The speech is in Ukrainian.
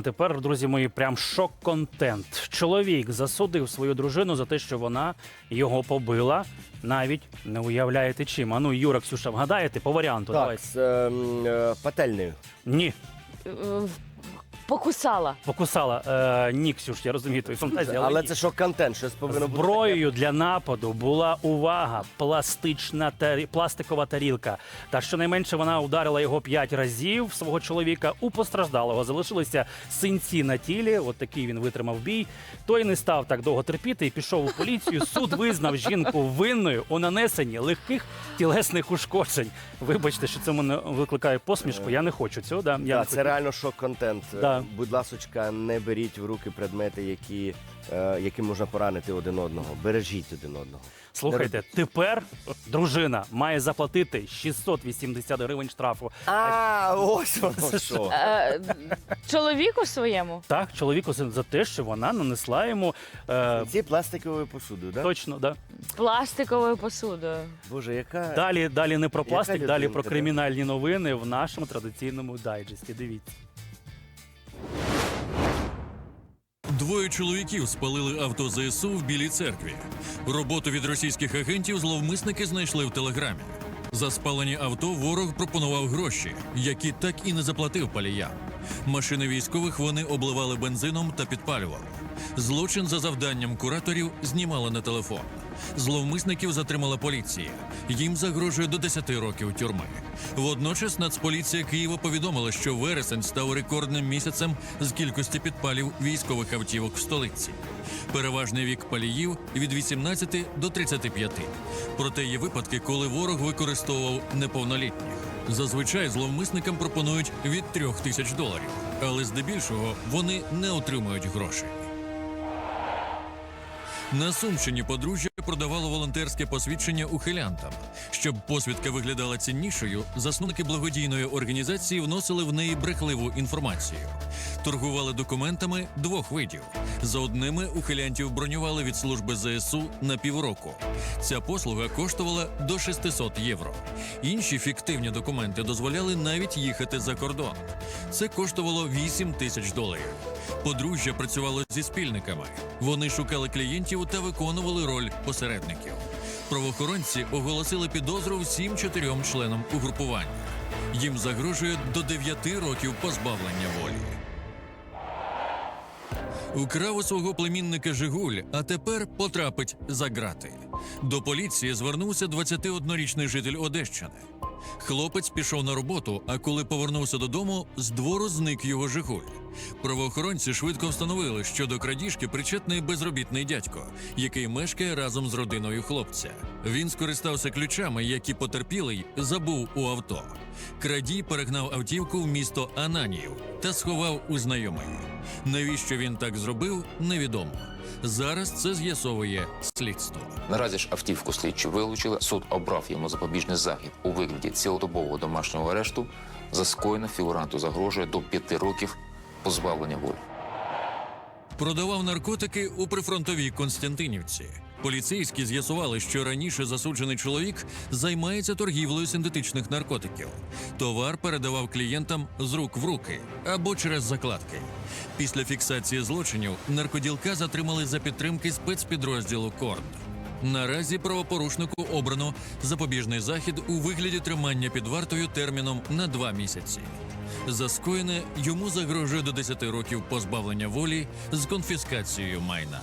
А тепер, друзі мої, прям шок-контент. Чоловік засудив свою дружину за те, що вона його побила. Навіть не уявляєте чим. А ну, Юра, Ксюша, вгадаєте по варіанту? Давай. З ем, е, пательнею. Ні, Е, Покусала. покусала. Е, ні, Ксюш, я розумію твої фантазії. Але, Але ні. це що контент, щось повинно бути. Зброєю для нападу була увага, пластична тарі... пластикова тарілка. Та щонайменше вона ударила його п'ять разів свого чоловіка. У постраждалого залишилися синці на тілі. От такий він витримав бій. Той не став так довго терпіти і пішов у поліцію. Суд визнав жінку винною у нанесенні легких тілесних ушкоджень. Вибачте, що це мене викликає посмішку. Я не хочу цього. Да? Я Да, не це хочу. реально шок-контент. Да. Будь ласочка, не беріть в руки предмети, які, е, які можна поранити один одного. Бережіть один одного. Слухайте, тепер дружина має заплатити 680 гривень штрафу. А, ось воно що. Е, чоловіку своєму. Так, чоловіку за те, що вона нанесла йому е, Ці пластиковою посудою, да? точно, да. Пластиковою посудою. Боже, яка Далі, далі не про Яка пластик, далі людинка, про да? кримінальні новини в нашому традиційному дайджесті. Дивіться. Двоє чоловіків спалили авто ЗСУ в Білій церкві. Роботу від російських агентів зловмисники знайшли в телеграмі. За спалені авто ворог пропонував гроші, які так і не заплатив паліям. Машини військових вони обливали бензином та підпалювали. Злочин за завданням кураторів знімали на телефон. Зловмисників затримала поліція. Їм загрожує до 10 років тюрми. Водночас Нацполіція Києва повідомила, що вересень став рекордним місяцем з кількості підпалів військових автівок в столиці. Переважний вік паліїв від 18 до 35. Проте є випадки, коли ворог використовував неповнолітніх. Зазвичай зловмисникам пропонують від трьох тисяч доларів, але здебільшого вони не отримують грошей. На Сумщині подружжя продавало волонтерське посвідчення ухилянтам. Щоб посвідка виглядала ціннішою, засновники благодійної організації вносили в неї брехливу інформацію. Торгували документами двох видів. За одними ухилянтів бронювали від служби ЗСУ на півроку. Ця послуга коштувала до 600 євро. Інші фіктивні документи дозволяли навіть їхати за кордон. Це коштувало 8 тисяч доларів. Подружжя працювало зі спільниками. Вони шукали клієнтів та виконували роль посередників. Правоохоронці оголосили підозру всім чотирьом членам угрупування. Їм загрожує до 9 років позбавлення волі. Украв у свого племінника Жигуль, а тепер потрапить за ґрати. До поліції звернувся 21-річний житель Одещини. Хлопець пішов на роботу, а коли повернувся додому, з двору зник його Жигуль. Правоохоронці швидко встановили, що до крадіжки причетний безробітний дядько, який мешкає разом з родиною хлопця. Він скористався ключами, які потерпілий забув у авто. Крадій перегнав автівку в місто Ананіїв та сховав у знайомої. Навіщо він так зробив, невідомо. Зараз це з'ясовує слідство. Наразі ж автівку слідчі вилучили. Суд обрав йому запобіжний захід у вигляді цілодобового домашнього арешту. За скоєне фігуранту загрожує до п'яти років позбавлення волі. Продавав наркотики у прифронтовій Константинівці. Поліцейські з'ясували, що раніше засуджений чоловік займається торгівлею синтетичних наркотиків. Товар передавав клієнтам з рук в руки або через закладки. Після фіксації злочинів наркоділка затримали за підтримки спецпідрозділу Корд. Наразі правопорушнику обрано запобіжний захід у вигляді тримання під вартою терміном на два місяці. За скоєне йому загрожує до 10 років позбавлення волі з конфіскацією майна.